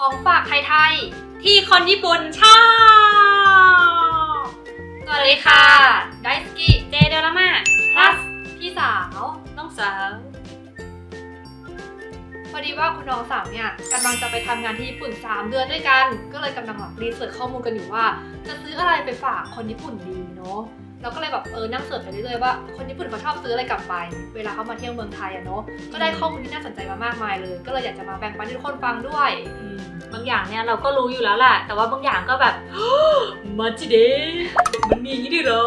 ของฝากไทยที่คนญี่ปุ่นชอบ สวัสดีค่ะ ไดสกิ เจเดลมา plus พี่สาว น้องสาว พอดีว่าคุณน้องสาวเนี่ยกำลังจะไปทำงานที่ญี่ปุ่น 3 เดือนด้วยกัน ก็เลยกำลังแบบรีเสิร์ชข้อมูลกันอยู่ว่า จะซื้ออะไรไปฝากคนญี่ปุ่นดีเนาะ เราก็เลยแบบเออนั่งเสิร์ชไปเรื่อยๆว่าคนญี่ปุ่นเขาชอบซื้ออะไรกลับไป เวลาเขามาเที่ยวเมืองไทยอะเนาะก็ได้ข้อมูลที่น่าสนใจมามากมายเลย ก็เลยอยากจะมาแบ่งปันให้ทุกคนฟังด้วยอืมบางอย่างเนี่ยเราก็รู้อยู่แล้วแหละแต่ว่าบางอย่างก็แบบมาจิเดมันมีอย่างนี้ด้วยเหรอ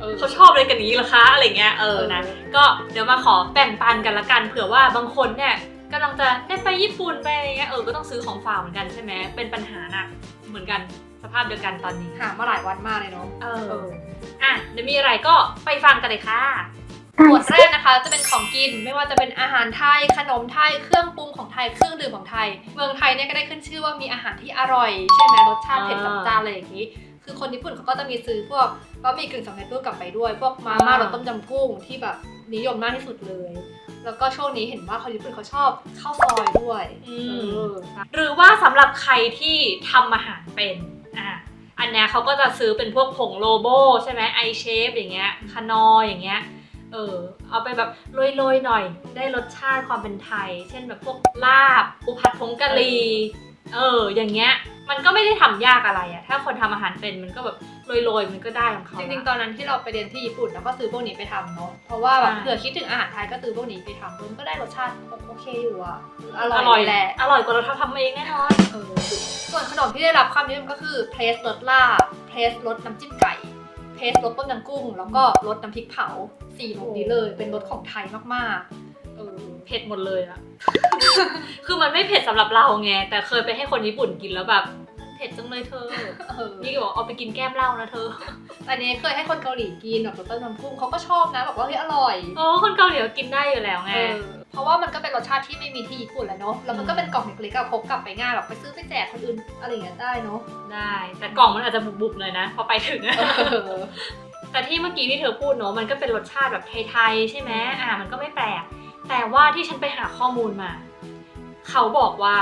เออเขาชอบอะไรกันอย่างนี้เหรอคะอะไรเงี้ยเออนะก็เดี๋ยวมาขอแบ่งปันกันละกันเผื่อว่าบางคนเนี่ยกำลังจะได้ไปญี่ปุ่นไปอะไรเงี้ยเออก็ต้องซื้อของฝากเหมือนกันใช่ไหมเป็นปัญหาหนักเหมือนกัน สภาพเดียวกันตอนนี้หามาหลายวันมากเลยเนาะเอออะเดี๋ยวมีอะไรก็ไปฟังกันเลยค่ะหมวดแรกนะคะจะเป็นของกินไม่ว่าจะเป็นอาหารไทยขนมไทยเครื่องปรุงของไทยเครื่องดื่มของไทย เมืองไทยเนี่ยก็ได้ขึ้นชื่อว่ามีอาหารที่อร่อยใช่ไหมรสชาติเผ็ดจัดจ้านอะไรอย่างนี้ คือคนญี่ปุ่นเขาก็จะมีซื้อพวกบะหมี่กึ่งสำเร็จรูปกลับไปด้วย พวกมาม่ารสต้มยำกุ้งที่แบบนิยมมากที่สุดเลย แล้วก็ช่วงนี้เห็นว่าคนญี่ปุ่นเขาชอบข้าวซอยด้วยอืเอมอหรือว่าสำหรับใครที่ทำอาหารเป็น อันเนี้ยเขาก็จะซื้อเป็นพวกผงโลโบใช่ไหมไอเชฟอย่างเงี้ยคานออย่างเงี้ยเออเอาไปแบบโรยๆหน่อยได้รสชาติความเป็นไทย เช่นแบบพวกลาบปูผัดผงกะหรี่เอออย่างเงี้ย มันก็ไม่ได้ทำยากอะไรอะถ้าคนทำอาหารเป็นมันก็แบบโรยๆมันก็ได้ของเขาจริงๆละตอนนั้นที่เราไปเรียนที่ญี่ปุ่นเราก็ซื้อพวกนี้ไปทำเนาะเพราะว่าแบบใช่เผื่อคิดถึงอาหารไทยก็ซื้อพวกนี้ไปทำมันก็ได้รสชาติโอเคอยู่อะออร่ร่ออยยแหละอร่อยกว่าเราทำเองแน่นอนเออส่วนขนมที่ได้รับความนิยมก็คือเพลสรสลาบเพลสรสน้ำจิ้มไก่เพลสรสต้มยำกุ้ง แล้วก็รสน้ำพริกเผาสี่รสนี้เลย เป็นรสของไทยมากๆเออ เผ็ดหมดเลยอะ คือมันไม่เผ็ดสำหรับเราไง แต่เคยไปให้คนญี่ปุ่นกินแล้วแบบ เผ็ดจังเลยเธอ เออนี่ก็บอกเอาไปกินแก้มเหล้านะเธอแต่อันนี้เคยให้คนเกาหลีกินแบบรสต้มยำกุ้งเขาก็ชอบนะบอกว่าเฮ้ยอร่อยโอ้คนเกาหลีก็กินได้อยู่แล้วไง เออเพราะว่ามันก็เป็นรสชาติที่ไม่มีที่ญี่ปุ่นแล้วเนาะแล้วมันก็เป็นกล่องเล็กๆอะพกกลับไปง่ายแบบไปซื้อไปแจกคนอื่นอะไรอย่างเงี้ยได้เนาะได้ แต่กล่องมันอาจจะบุบๆหน่อยนะ พอไปถึงอะ เออ แต่ที่เมื่อกี้ที่เธอพูดเนอะมันก็เป็นรสชาติแบบไทยๆใช่ไหมอ่ามันก็ไม่แปลก แต่ว่าที่ฉันไปหาข้อมูลมา เขาบอกว่า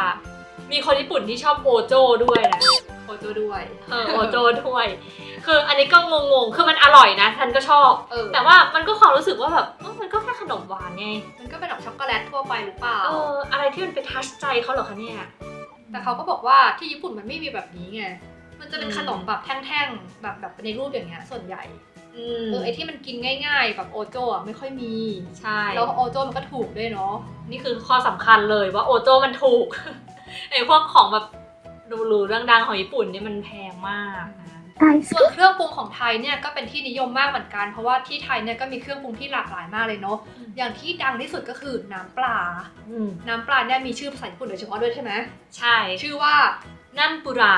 มีคนญี่ปุ่นที่ชอบโอโจด้วยนะ โอโจด้วย เออโอโจด้วย คืออันนี้ก็งงๆ คือมันอร่อยนะ ฉันก็ชอบ เออ แต่ว่ามันก็ความรู้สึกว่าแบบเออมันก็แค่ขนมหวานไง มันก็เป็นแบบช็อกโกแลตทั่วไปหรือเปล่า เออ อะไรที่มันไปทัชใจเขาเหรอคะเนี่ย แต่เขาก็บอกว่าที่ญี่ปุ่นมันไม่มีแบบนี้ไง มันจะเป็นอืมขนมแบบแท่งๆ แบบแบบในรูปอย่างเงี้ยส่วนใหญ่อืม เออไอที่มันกินง่าย ๆ แบบโอโจอะไม่ค่อยมี ใช่ แล้วโอโจมันก็ถูกด้วยเนาะ นี่คือข้อสำคัญเลยว่าโอโจมันถูก ไอพวกของแบบหรูๆดังๆของญี่ปุ่นนี่มันแพงมากนะส่วนเครื่องปรุงของไทยเนี่ยก็เป็นที่นิยมมากเหมือนกัน เพราะว่าที่ไทยเนี่ยก็มีเครื่องปรุงที่หลากหลายมากเลยเนาะ อย่างที่ดังที่สุดก็คือน้ำปลาอืมน้ำปลาเนี่ยมีชื่อภาษาญี่ปุ่นโดยเฉพาะด้วยใช่ไหม ใช่ ชื่อว่า นั่นปุระ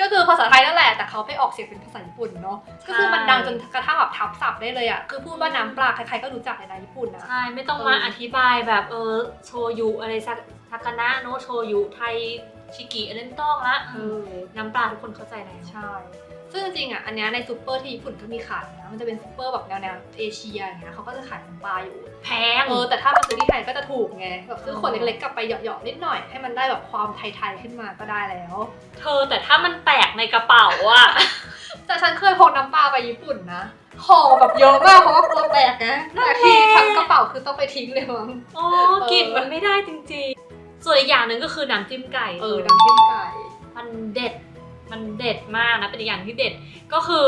ก็คือภาษาไทยนั่นแหละ แต่เขาไปออกเสียงเป็นภาษาญี่ปุ่นเนาะ ก็คือมันดังจนกระทั่งแบบทับศัพท์ได้เลยอะคือพูดว่าน้ำปลาใครๆก็รู้จักในในญี่ปุ่นนะ ใช่ ไม่ต้องมาอธิบายแบบเออโชยุอะไรสักทากานะโนโชยุไทยชิกิอันนั้นไม่ต้องละเออน้ำปลาทุกคนเข้าใจแล้วใช่ ซึ่งจริงๆอะอันเนี้ยในซูเปอร์ที่ญี่ปุ่นก็มีขายนะมันจะเป็นซูเปอร์แบบแนวแนวๆเอเชียอย่างเงี้ยเขาก็จะขายน้ำปลาอยู่ แพง เออแต่ถ้ามาซื้อที่ไทยก็จะถูกไงแบบซื้อขวดเล็กๆกลับไปเหยาะๆนิดหน่อยให้มันได้แบบความไทยๆขึ้นมาก็ได้แล้ว เธอแต่ถ้ามันแตกในกระเป๋าอะแต่ฉันเคยพกน้ำปลาไปญี่ปุ่นนะห่อแบบเยอะมากเพราะว่ากลัวแตกนะแต่ทีทั้งกระเป๋าคือต้องไปทิ้งเลยมั้งโอ้กลิ่นมันไม่ได้จริงๆ ส่วนอีกอย่างหนึ่งก็คือน้ำจิ้มไก่เออน้ำจิ้มไก่ มันเด็ด มันเด็ดมากนะเป็นอีกอย่างที่เด็ดก็คือ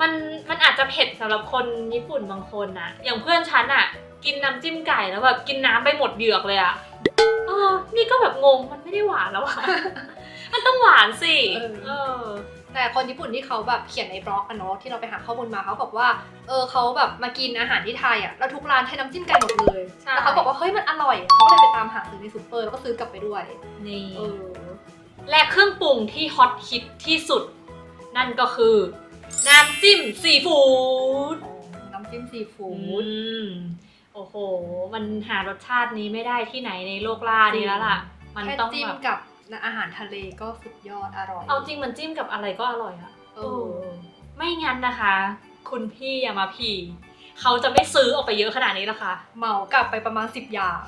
มันมันอาจจะเผ็ดสำหรับคนญี่ปุ่นบางคนนะอย่างเพื่อนฉันอะกินน้ำจิ้มไก่แล้วแบบกินน้ำไปหมดเหยือกเลยอะเออนี่ก็แบบงงมันไม่ได้หวานแล้วอะมันต้องหวานสิเออเออแต่คนญี่ปุ่นที่เขาแบบเขียนในบล็อกอะเนาะที่เราไปหาข้อมูลมาเขาบอกว่าเออเขาแบบมากินอาหารที่ไทยอะแล้วทุกร้านใช้น้ำจิ้มไก่หมดเลยใช่แล้วเขาบอกว่าเฮ้ยมันอร่อยเขาก็เลยไปตามหาซื้อในซูเปอร์แล้วก็ซื้อกลับไปด้วยนี่เออ และเครื่องปรุงที่ฮอตฮิตที่สุด นั่นก็คือ น้ำจิ้มซีฟู้ดน้ำจิ้มซีฟูอื้ดมโอ้โห มันหารสชาตินี้ไม่ได้ที่ไหนในโลกล่านี้แล้วล่ะ มันแค่ต้องจิ้มแบบกับอาหารทะเลก็สุดยอดอร่อย เอาจริงมันจิ้มกับอะไรก็อร่อยอะเออไม่งั้นนะคะ คุณพี่อย่ามาพี่ เขาจะไม่ซื้อออกไปเยอะขนาดนี้หรอกค่ะ เหมากลับไปประมาณ 10 อย่าง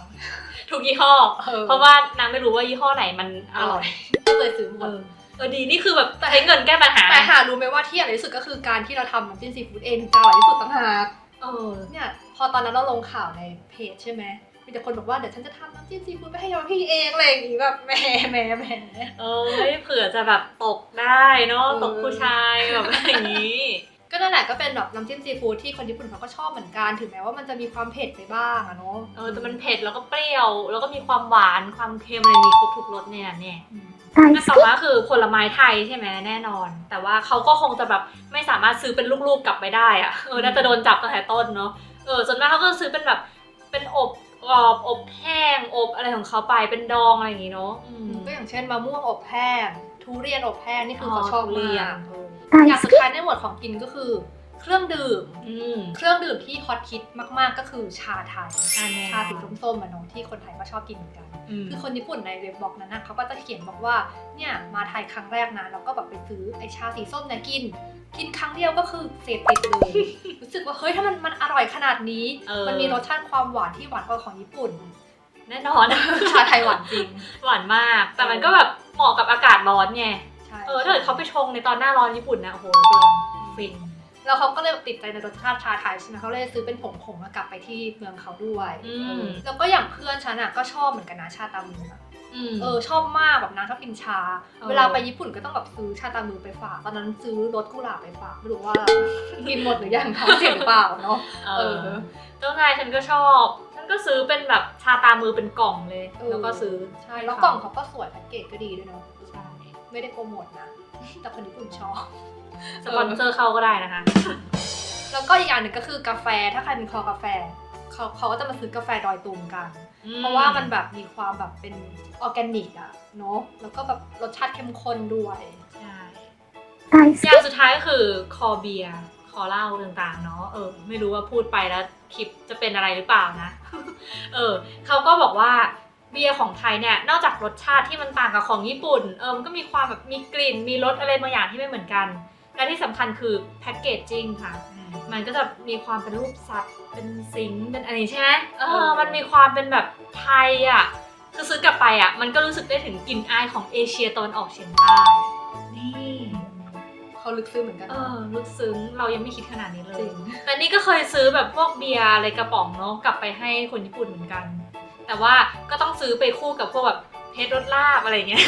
ทุกยี่ห้อ เออ เพราะว่านางไม่รู้ว่ายี่ห้อไหนมันอร่อยก็เลยซื้อหมเอดอเออดีนี่คือแบบใช้เงินแก้ปัญหาแต่หารู้ไหมว่าที่อร่อยที่สุดก็คือการที่เราทำน้ำจิ้มซีฟู้ดเองถึงจะอร่อยที่สุดต่างหากเออเนี่ยพอตอนนั้นเราลงข่าวในเพจใช่ไหมมีแต่คนบอกว่าเดี๋ยวฉันจะทำน้ำจิ้มซีฟู้ดไปให้ยอมพี่เองอะไรอย่างงี้แบบแหมแหมแหม เออเผื่อจะแบบตกได้เนาะเออตกผู้ชายแบบอย่างนี้ ก็นั่นแหละก็เป็นแบบน้ำจิ้มซีฟู้ดที่คนญี่ปุ่นเขาก็ชอบเหมือนกัน ถึงแม้ว่ามันจะมีความเผ็ดไปบ้างอะเนาะเออแต่มันเผ็ดแล้วก็เปรี้ยว แล้วก็มีความหวานความเค็มอะไรมีครบทุกรสเนี่ยเนี่ยอืมอันต่อมาคือผลไม้ไทยใช่ไหมแน่นอน แต่ว่าเขาก็คงจะแบบไม่สามารถซื้อเป็นลูกๆกลับไปได้อะเออน่าจะโดนจับตั้งแต่ต้นเนาะเออส่วนมากเขาก็ซื้อเป็นแบบเป็นอบกรอบอบแห้งอบอะไรของเขาไปเป็นดองอะไรอย่างงี้เนาะอืมก็อย่างเช่นมะม่วงอบแห้งทุเรียนอบแห้งนี่คือเขาอ๋อชอบทุเรีมายนกเอออย่างสุดท้ายในหมวดของกินก็คือ เครื่องดื่มอืมเครื่องดื่มที่ฮอตฮิตมาก ๆ ก็คือชาไทยอันแน่ชาสีส้มๆอะเนาะที่คนไทยก็ชอบกินเหมือนกันอืมคือคนญี่ปุ่นในเว็บบล็อกนั้นนะเขาก็จะเขียนบอกว่า เนี่ยมาไทยครั้งแรกนะแล้วก็แบบไปซื้อไอชาสีส้มเนี่ยกิน กินครั้งเดียวก็คือเสพติดเลย รู้สึกว่าเฮ้ยถ้ามันมันอร่อยขนาดนี้เออมันมีรสชาติความหวานที่หวานกว่าของญี่ปุ่นแน่นอนชาไทยหวานจริง หวานมาก แต่มันก็แบบเหมาะกับอากาศร้อนไงใช่ เออถ้าเกิดเขาไปชงในตอนหน้าร้อนญี่ปุ่นนะโอ้โหรับรองฟินแล้วเขาก็เลยติดใจในรสชาติชาไทยใช่ไหมเขาเลยซื้อเป็นผงผงมากลับไปที่เมืองเขาด้วยอืมเออแล้วก็อย่างเพื่อนฉันอะก็ชอบเหมือนกันนะชาตามืออะอืมเออชอบมากแบบนางชอบกินชาเออเวลาไปญี่ปุ่นก็ต้องแบบซื้อชาตามือไปฝากตอนนั้นซื้อรสกุหลาบไปฝากไม่รู้ว่ากินหมดหรือยังท้องเสียหรือเปล่าเนาะเอเอออเจ้านายฉันก็ชอบ ฉันก็ซื้อเป็นแบบชาตามือเป็นกล่องเลย แล้วก็ซื้อใช่แล้วกล่องเขาก็สวยแพ็กเกจก็ดีด้วยเนาะใช่ ไม่ได้โปรโมทนะ แต่คนญี่คุณชอบสปอนเซอร์เขาก็ได้นะคะ แล้วก็อีกอย่างหนึ่งก็คือกาแฟถ้าใครเป็นคอกาแฟเขาเขาก็จะมาซื้อกาแฟดอยตุมกัน เพราะว่ามันแบบมีความแบบเป็นออแกนิกอะเนาะแล้วก็แบบรสชาติเข้มข้นด้วยใช่อย่างสุดท้ายก็คือคอเบียคอเล่าต่างๆเนาะเออ ไม่รู้ว่าพูดไปแล้วคลิปจะเป็นอะไรหรือเปล่านะ เออเขาก็บอกว่า เบียร์ของไทยเนี่ยนอกจากรสชาติที่มันต่างกับของญี่ปุ่น เออมันก็มีความแบบมีกลิ่น มีรสอะไรบางอย่างที่ไม่เหมือนกัน และที่สำคัญคือแพคเกจจิ้งค่ะ มันก็จะมีความเป็นรูปสัตว์ เป็นสิงห์เป็นอะไรใช่ไหมเอเอออ มันมีความเป็นแบบไทยอะ คือซื้อกลับไปอะ มันก็รู้สึกได้ถึงกลิ่นอายของเอเชียตะวันออกเฉียงใต้ นี่ เขาลึกซึ้งเหมือนกันเอนะอลึกซึ้ง เรายังไม่คิดขนาดนี้เลจย ริง แต่นี่ก็เคยซื้อแบบพวกเบียร์อะไรกระป๋องเนาะกลับไปให้คนญี่ปุ่นเหมือนกัน แต่ว่าก็ต้องซื้อไปคู่กับพวกแบบเพชรรสลาบอะไรอย่างเงี้ย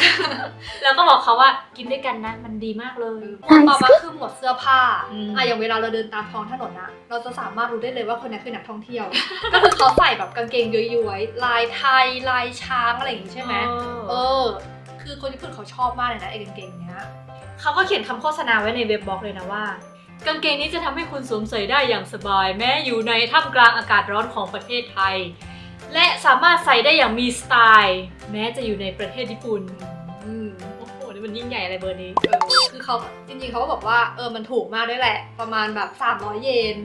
แล้วก็บอกเขาว่ากินด้วยกันนะมันดีมากเลยหมวดต่อมาคือหมวดเสื้อผ้าอืมอะอย่างเวลาเราเดินตามท้องถนนอะเราจะสามารถรู้ได้เลยว่าคนนี้คือนักท่องเที่ยว ก็คือเขาใส่แบบกางเกงย้อยๆ ลายไทยลายช้างอะไรอย่างงี้ใช่ไหมเออ คือคนญี่ปุ่นเขาชอบมากเลยนะไอ้กางเกงเนี้ยเขาก็เขียนคำโฆษณาไว้ในเว็บบล็อกเลยนะว่ากางเกงนี้จะทำให้คุณสวมใส่ได้อย่างสบาย แม้อยู่ในท่ามกลางอากาศร้อนของประเทศไทย และสามารถใส่ได้อย่างมีสไตล์ แม้จะอยู่ในประเทศญี่ปุ่นอืมโอ้โหนี่มันยิ่งใหญ่อะไรเบอร์นี้ เออคือเขาจริงๆเขาก็บอกว่าเออมันถูกมากด้วยแหละ ประมาณแบบ 300 เยน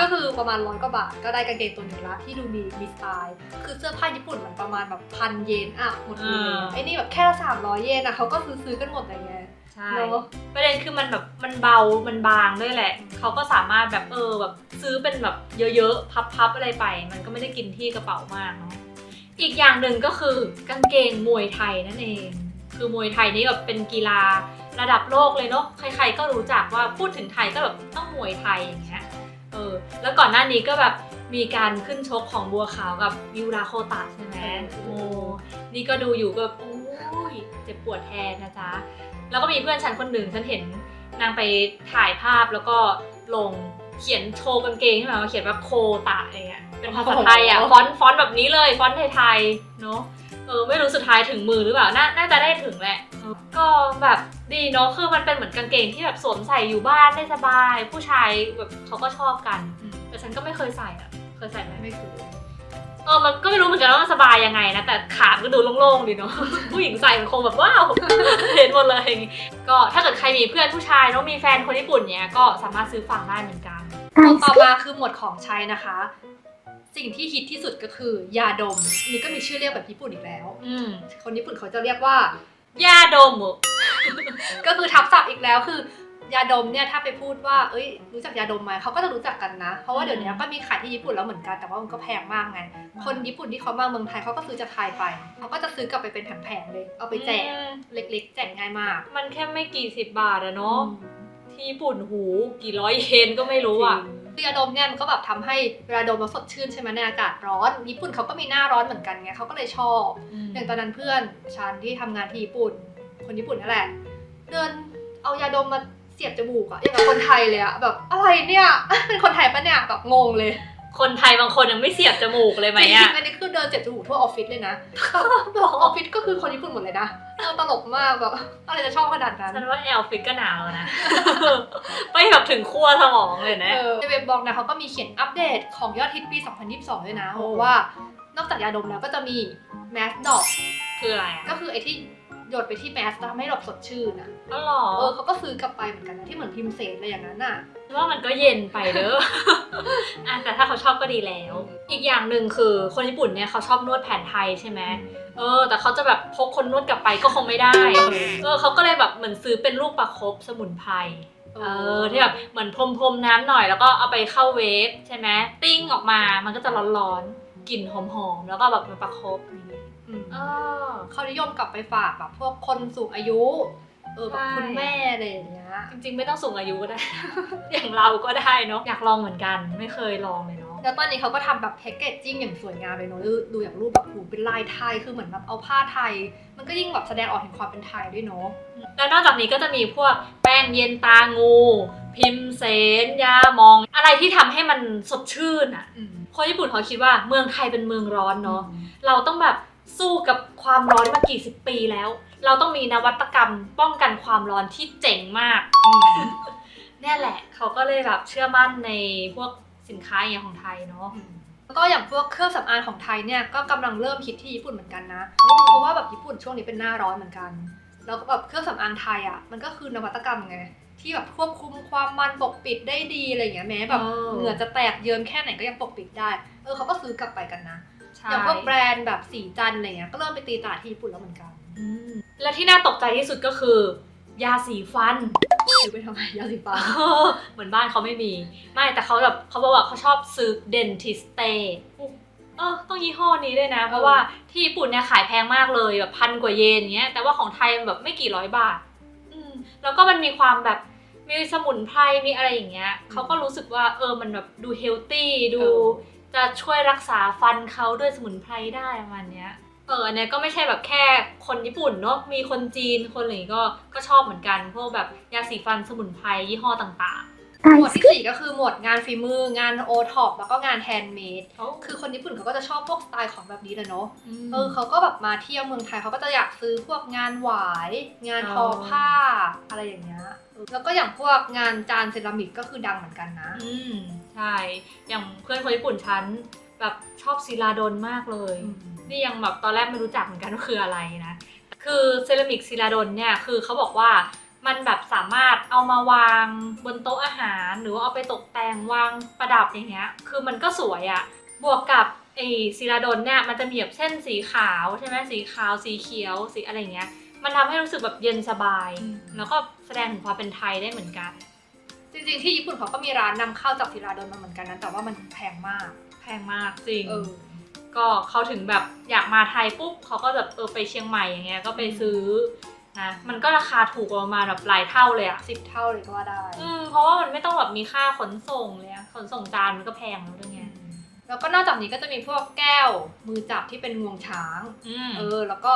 ก็คือประมาณร้อยกว่าบาทก็ได้กางเกงตัวหนึ่งละที่ดูมีมีสไตล์คือเสื้อผ้าญี่ปุ่นมันประมาณแบบพันเยนอะหมดเลยอ่าไอ้นี่แบบแค่ละสามร้อยเยนอะเขาก็ซื้อซื้อกันหมดเลยไง ใช่ เนาะประเด็นคือมันแบบมันเบา มันบางด้วยแหละ เขาก็สามารถแบบเออแบบซื้อเป็นแบบเยอะๆ พับๆอะไรไป มันก็ไม่ได้กินที่กระเป๋ามากเนาะ อีกอย่างหนึ่งก็คือกางเกงมวยไทยนั่นเอง คือมวยไทยนี่แบบเป็นกีฬาระดับโลกเลยเนาะ ใครๆก็รู้จักว่าพูดถึงไทยก็แบบต้องมวยไทยอย่างเงี้ย เออ แล้วก่อนหน้านี้ก็แบบมีการขึ้นชกของบัวขาวกับยูราโคตะใช่ไหมโอ้นี่ก็ดูอยู่ก็แบบโอ้ยเจ็บปวดแทนนะจ๊ะ แล้วก็มีเพื่อนฉันคนหนึ่งฉันเห็นนางไปถ่ายภาพแล้วก็ลงเขียนโชว์กางเกงขึ้นมาว่าเขียนว่าโคตะอะไรเงี้ยเป็นภาษาไทยอะฟอนต์ฟอนต์แบบนี้เลยฟอนต์ไทยๆเนอะเออไม่รู้สุดท้ายถึงมือหรือเปล่าน่าน่าจะได้ถึงแหละเออก็แบบดีเนาะคือมันเป็นเหมือนกางเกงที่แบบสวมใส่อยู่บ้านได้สบาย ผู้ชายแบบเขาก็ชอบกัน แต่ฉันก็ไม่เคยใส่อะเคยใส่ไหมไม่คือ เออมันก็ไม่รู้เหมือนกันว่ามันสบายยังไงนะ แต่ขาก็ดูโล่งๆดีเนาะ ผู้หญิงใส่มันคงแบบว้าว เห็นหมดเลย ก็ถ้าเกิดใครมีเพื่อนผู้ชายแล้วมีแฟนคนญี่ปุ่นเนี้ยก็สามารถซื้อฝางได้เหมือนกัน ต่อมาคือหมวดของใช้นะคะ สิ่งที่ฮิตที่สุดก็คือยาดม นี่ก็มีชื่อเรียกแบบญี่ปุ่นอีกแล้ว อืคนญี่ปุ่นเขาจะเรียกว่ายาดมก็คือทับศัพท์อีกแล้วคือ ยาดมเนี่ยถ้าไปพูดว่าเอ้ยรู้จักยาดมไหมเขาก็จะรู้จักกันนะ เพราะว่าเดี๋ยวนี้ก็มีขายที่ญี่ปุ่นแล้วเหมือนกัน แต่ว่ามันก็แพงมากไง คนญี่ปุ่นที่เขามาเมืองไทยเขาก็ซื้อจากไทยไป เขาก็จะซื้อกลับไปเป็นแผงๆเลย เอาไปแจกอืมเล็ก ๆ แจกง่ายมาก มันแค่ไม่กี่สิบบาทอะเนาะ ที่ญี่ปุ่นหูกี่ร้อยเยนก็ไม่รู้อะคือยาดมเนี่ยมันก็แบบทำให้เวลาดมแล้วสดชื่นใช่ไหมในอากาศร้อน ญี่ปุ่นเขาก็มีหน้าร้อนเหมือนกันไงเขาก็เลยชอบอย่างตอนนั้นเพื่อนฉันที่ทำงานที่ญี่ปุ่น คนญี่ปุ่นนั่นแหละ เดินเอายาดมมา เสียบจมูกอะอย่างกับคนไทยเลยอะแบบอะไรเนี่ย เป็นคนไทยปะเนี่ยแบบงงเลยคนไทยบางคนยังไม่เสียบจมูกเลยไหมจริอะงๆอันนี้คือเดินเสียบจมูกทั่วออฟฟิศเลยนะแบบออฟฟิศก็คือคนญี่ปุ่นหมดเลยนะเออตลกมากแบบอะไรจะชอบขนาดนั้น ฉันว่าแอลฟิตก็หนาวแล้วนะ ไปแบบถึงขั้วสมองเลยนะ เออในเว็บบล็อกนะเขาก็มีเขียนอัปเดตของยอดฮิตปี 2022 ด้วยนะบอกว่านอกจากยาดมแล้วก็จะมีแมสดอกคืออะไรอะก็คือไอ้ที่ หยดไปที่แมสแล้วทำให้เราสดชื่นอะอ๋อเหรอเออเขาก็ซื้อกลับไปเหมือนกันนะที่เหมือนพิมพ์เศษอะไรอย่างนั้นน่ะว่ามันก็เย็นไปเด้ออะแต่ถ้าเขาชอบก็ดีแล้ว อีกอย่างหนึ่งคือคนญี่ปุ่นเนี่ยเขาชอบนวดแผนไทยใช่ไหมเออ แต่เขาจะแบบพกคนนวดกลับไปก็คงไม่ได้ เออเขาก็เลยแบบเหมือนซื้อเป็นลูกประคบสมุนไพรเออที่แบบเหมือนพรมพรมๆน้ำหน่อยแล้วก็เอาไปเข้าเวฟใช่ไหมติ้งออกมามันก็จะร้อนๆกลิ่นหอมๆแล้วก็แบบมาประคบอย่างนี้อืม เออเขานิยมกลับไปฝากแบบพวกคนสูงอายุ เออแบบใช่คุณแม่อะไรอย่างเงี้ย จริงๆ ไม่ต้องสูงอายุก็ได้ อย่างเราก็ได้เนาะ อยากลองเหมือนกัน ไม่เคยลองเลยเนาะ แล้วตอนนี้เขาก็ทำแบบแพ็กเกจจิ้งอย่างสวยงามเลยเนอะดูดูอย่างรูปแบบหูเป็นลายไทย คือเหมือนแบบเอาผ้าไทย มันก็ยิ่งแบบแสดงออกถึงความเป็นไทยด้วยเนาะ แล้วนอกจากนี้ก็จะมีพวกแป้งเย็นตางู พิมเสนยามอง อะไรที่ทำให้มันสดชื่นอะ่ะอืมคนญี่ปุ่นเขาคิดว่าเมืองไทยเป็นเมืองร้อนเนาะ เราต้องแบบ สู้กับความร้อนมากี่สิบปีแล้ว เราต้องมีนวัตกรรมป้องกันความร้อนที่เจ๋งมากอืมเนี่ยแหละ เขาก็เลยแบบเชื่อมั่นในพวกสินค้าอย่างเงี้ยของไทยเนาะแล้วก็อย่างพวกเครื่องสำอางของไทยเนี่ยก็กำลังเริ่มฮิตที่ญี่ปุ่นเหมือนกันนะเพราะว่าแบบญี่ปุ่นช่วงนี้เป็นหน้าร้อนเหมือนกัน แล้วก็แบบเครื่องสำอางไทยอะมันก็คือนวัตกรรมไงที่แบบควบคุมความมันปกปิดได้ดีอะไรอย่างเงี้ยแม้แบบเออเหงื่อจะแตกเยิ้มแค่ไหนก็ยังปกปิดได้ เออเขาก็ซื้อกลับไปกันนะใช่ อย่างพวกแบรนด์แบบสีจันทร์อะไรเงี้ยก็เริ่มไปตีตลาดที่ญี่ปุ่นแล้วเหมือนกันอืมและที่น่าตกใจที่สุดก็คือ ยาสีฟันซื้อไปทำไมยาสีฟันเหมือนบ้านเขาไม่มี ไม่แต่เขาแบบเขาบอกว่าเขาชอบซื้อ dentiste เออต้องยี่ห้อนี้ด้วยนะ เพราะว่าที่ญี่ปุ่นเนี่ยขายแพงมากเลยแบบพันกว่าเยนเงี้ยแต่ว่าของไทยมันแบบไม่กี่ร้อยบาทอืมแล้วก็มันมีความแบบมีสมุนไพรมีอะไรอย่างเงี้ยเขาก็รู้สึกว่าเออมันแบบดูเฮลตี้ดูเออ จะช่วยรักษาฟันเขาด้วยสมุนไพรได้ประมาณเนี้ยเอออันเนี้ยก็ไม่ใช่แบบแค่คนญี่ปุ่นเนาะมีคนจีนคนอะไรอย่างงี้ก็ก็ชอบเหมือนกัน พวกแบบยาสีฟันสมุนไพรยี่ห้อต่างหมวดที่สี่ก็คือหมวดงานฝีมืองานโอท็อปแล้วก็งานแฮนด์เมดๆคือคือคนญี่ปุ่นเขาก็จะชอบพวกสไตล์ของแบบนี้แหละเนาะเอเอออเขาก็แบบมาเที่ยวเมืองไทยเขาก็จะอยากซื้อพวกงานหวาย งานทออ๋อผ้า อะไรอย่างเงี้ยเออแล้วก็อย่างพวกงานจานเซรามิกก็คือดังเหมือนกันนะ อืม ใช่ อย่างเพื่อนคนญี่ปุ่นฉันแบบชอบศิลาดนมากเลย นี่ยังแบบตอนแรกไม่รู้จักเหมือนกันว่าคืออะไรนะ คือเซรามิกศิลาดนเนี่ยคือเขาบอกว่ามันแบบสามารถเอามาวางบนโต๊ะอาหาร หรือว่าเอาไปตกแต่งวางประดับอย่างเงี้ย คือมันก็สวยอะบวกกับไอศิลาดนเนี่ยมันจะมีแบบเส้นสีขาวใช่ไหมสีขาวสีเขียวสีอะไรเงี้ย มันทำให้รู้สึกแบบเย็นสบายอืมแล้วก็แสดงถึงความเป็นไทยได้เหมือนกัน จริงๆที่ญี่ปุ่นเขาก็มีร้านนำเข้าจากศิลาดนมาเหมือนกันนะแต่ว่ามันแพงมากแพงมากจริง เออ ก็เขาถึงแบบอยากมาไทยปุ๊บเขาก็แบบเออไปเชียงใหม่อย่างเงี้ยก็ไปซื้อนะมันก็ราคาถูกกว่าประมาณแบบหลายเท่าเลยอะสิบเท่าเลยก็ว่าได้ อืมเพราะว่ามันไม่ต้องแบบมีค่าขนส่งเลยอะขนส่งจานมันก็แพงแล้วด้วยไงแล้วก็นอกจากนี้ก็จะมีพวกแก้วมือจับที่เป็นงวงช้าง อืมเออ แล้วก็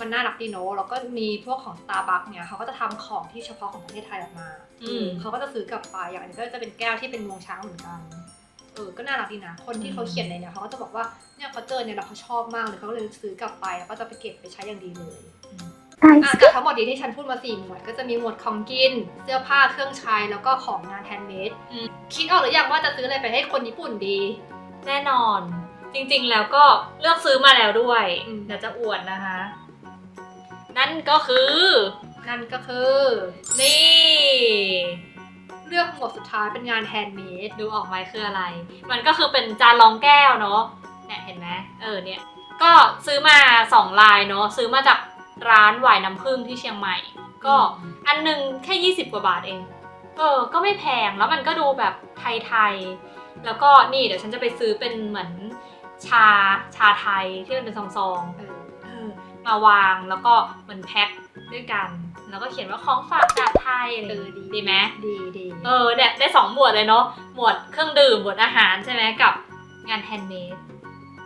มันน่ารักดีเนอะแล้วก็มีพวกของ Starbucks เนี่ยเขาก็จะทำของที่เฉพาะของประเทศไทยออกมา เขาก็จะซื้อกลับไปอย่างอันนี้ก็จะเป็นแก้วที่เป็นวงช้างเหมือนกัน เออ ก็น่ารักดีนะ คนที่เขาเขียนในเนี่ยเขาก็จะบอกว่าเนี่ยเขาเจอเนี่ยเราเขาชอบมากเลยเขาเลยซื้อกลับไปแล้วก็จะไปเก็บไปใช้อย่างดีเลย อะจากทั้งหมดที่ฉันพูดมาสี่หมวดก็จะมีหมวดของกิน เสื้อผ้าเครื่องใช้แล้วก็ของงานแฮนด์เมดคิดออกหรือยังว่าจะซื้ออะไรไปให้คนญี่ปุ่นดี แน่นอน จริงๆแล้วก็เลือกซื้อมาแล้วด้วยอืม เดี๋ยวจะอวดนะคะ นั่นก็คือ นั่นก็คือ นี่ เลือกหมวดสุดท้ายเป็นงานแฮนด์เมดดูออกไหมคืออะไร มันก็คือเป็นจานรองแก้วเนาะเนี่ยเห็นไหมเออเนี่ยก็ซื้อมาสองลายเนาะซื้อมาจากร้านหวายน้ำผึ้งที่เชียงใหม่ ก็อันหนึงแค่ 20 กว่าบาทเอง เออ ก็ไม่แพงแล้วมันก็ดูแบบไทยๆ แล้วก็นี่เดี๋ยวฉันจะไปซื้อเป็นเหมือนชาชาไทยที่มันเป็นซองๆมาวางแล้วก็เหมือนแพ็คด้วยกัน แล้วก็เขียนว่าของฝากจากไทยอะไรเออย่างองี้ดี ดีไหมดีดีเออเนี่ยได้สองหมวดเลยเนาะหมวดเครื่องดื่มหมวดอาหารใช่ไหมกับงานแฮนด์เมด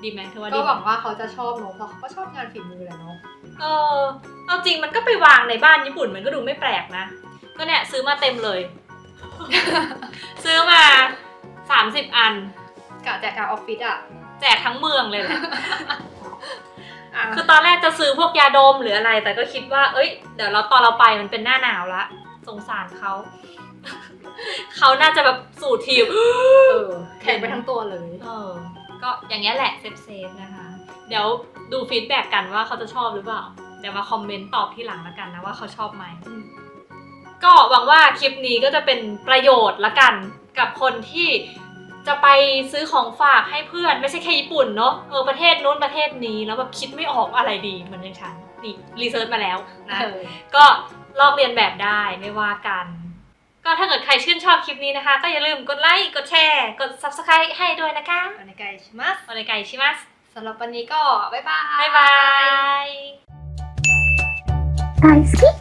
ดีไหมเธอว่าก็ดีหไหมวังว่าเขาจะชอบเนอะเพราะเขาก็ชอบงานฝีมือแหละเนาะเออเอาจริงมันก็ไปวางในบ้านญี่ปุ่นมันก็ดูไม่แปลกนะ ก็เนี่ยซื้อมาเต็มเลย ซื้อมา 30 อัน กะแจกกลางออฟฟิศอะ แจกทั้งเมืองเลยแหละ อะคือตอนแรกจะซื้อพวกยาดมหรืออะไร แต่ก็คิดว่า เอ้ย เดี๋ยวเราตอนเราไปมันเป็นหน้าหนาวละสงสารเขา เขาน่าจะแบบสูตรทีมเออแข็งไปทั้งตัวเลย เออ ก็อย่างเงี้ยแหละเซฟเซฟๆนะคะ เดี๋ยวดูฟีดแบ็กกันว่าเขาจะชอบหรือเปล่า เดี๋ยวมาคอมเมนต์ตอบที่หลังแล้วกันนะว่าเขาชอบไหม ก็หวังว่าคลิปนี้ก็จะเป็นประโยชน์ละกันกับคนที่ จะไปซื้อของฝากให้เพื่อนไม่ใช่แค่ญี่ปุ่นเนาะเออประเทศนู้นประเทศนี้แล้วแบบคิดไม่ออกอะไรดีเหมือนอย่างฉันนี่รีเสิร์ชมาแล้วนะ เออ ก็ลอกเรียนแบบได้ไม่ว่ากัน ก็ถ้าเกิดใครชื่นชอบคลิปนี้นะคะ ก็อย่าลืมกดไลค์กดแชร์ กด subscribe ให้ด้วยนะคะ โอเนไกชิมัส โอเนไกชิมัส สำหรับวันนี้ก็บ๊ายบาย บ๊ายบาย 大好き